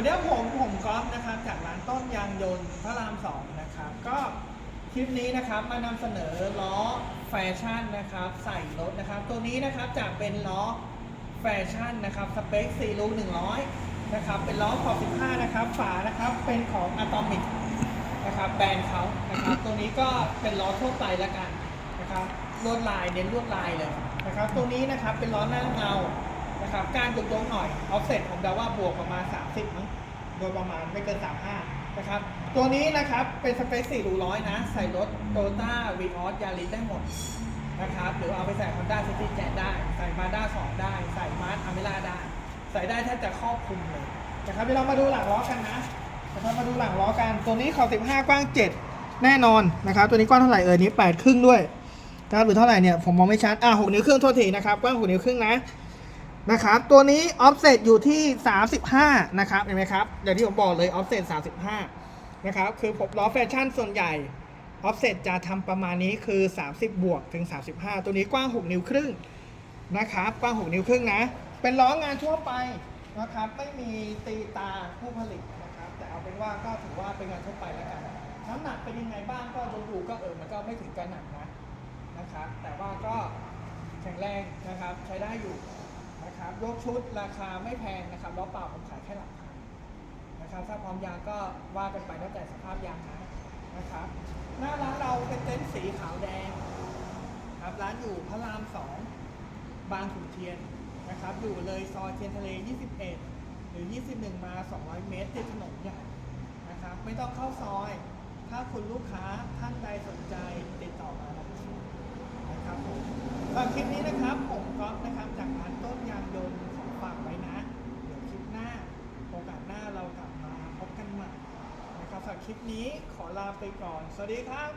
วันนี้ผมผมก๊อฟนะครับ จากร้านต้นยางยนต์พระรามสองนะครับก็คลิปนี้นะครับมานำเสนอล้อแฟชั่นนะครับ ใส่รถนะครับ ตัวนี้นะครับจากเป็นล้อแฟชั่นนะครับสเปค4ลูก100นะครับเป็นล้อขอบ15นะครับฝานะครับเป็นของอะตอมิกนะครับแบรนด์เขานะครับตัวนี้ก็เป็นล้อทั่วไปแล้วกันนะครับลวดลายเน้นลวดลายเลยนะครับ ตัวนี้นะครับเป็นล้อหน้าเงา นะครับการยกยกหน่อยออฟเซ็ตผมเดาว่าบวกประมาณ 30มั้งโดยประมาณไม่เกิน 35 นะครับ ตัวนี้นะครับเป็นสเปค4รูร้อยนะ ใส่รถโตต้าวีออสยาริสได้หมดนะครับหรือเอาไปใส่ Honda City Jet ได้ ใส่ Mazda 2 ได้ ใส่ Maz a m e r a ได้ ใส่ได้แทบจะครอบคลุมเลยนะครับเดี๋ยวเรามาดูหลังล้อกันนะนะครับมาดูหลังล้อกัน ตัวนี้ขอบ15 กว้าง 7 แน่นอนนะครับ ตัวนี้กว้างเท่าไหร่เอ่ยนี้8ครึ่งด้วยนะครับหรือเท่าไหร่เนี่ยผมมองไม่ชัดอะ6นิ้วครึ่งโทษทีนะครับกว้าง6นิ้วครึ่งนะ นะครับ ตัวนี้ offset อยู่ที่ 35 นะครับ เห็นไหมครับ อย่างที่ผมบอกเลย offset 35 นะครับ คือผมล้อแฟชั่นส่วนใหญ่ offset จะทำประมาณนี้คือ 30 บวกถึง 35 ตัวนี้กว้าง 6 นิ้วครึ่งนะครับ กว้าง 6 นิ้วครึ่งนะ เป็นล้องานทั่วไปนะครับ ไม่มีตีตาผู้ผลิตนะครับ แต่เอาเป็นว่าก็ถือว่าเป็นงานทั่วไปแล้วกัน น้ำหนักเป็นยังไงบ้างก็ดูๆก็เออ มันก็ไม่ถึงกับหนักนะ นะครับ แต่ว่าก็แข็งแรงนะครับ ใช้ได้อยู่ นะครับยกชุดราคาไม่แพงนะครับล้อเปล่าผมขายแค่หลักพันนะครับถ้าพร้อมยางก็ว่ากันไปแล้วแต่สภาพยางนะนะครับ หน้าร้านเราเป็นเต็นท์สีขาวแดงครับร้านอยู่พระรามสองบางขุนเทียนนะครับ อยู่เลยซอยเทียนทะเล 21 หรือ 21 มา 200 เมตรติดถนนใหญ่นะครับ ไม่ต้องเข้าซอย ถ้าคุณลูกค้าท่านใดสนใจติดต่อมานะครับนะครับผมสำหรับคลิปนี้นะครับผม ก๊อฟนะครับจากร้านต้นยางยนต์ของฝากไว้นะ เดี๋ยวคลิปหน้าโอกาสหน้าเรากลับมาพบกันใหม่นะครับสำหรับคลิปนี้ขอลาไปก่อน สวัสดีครับ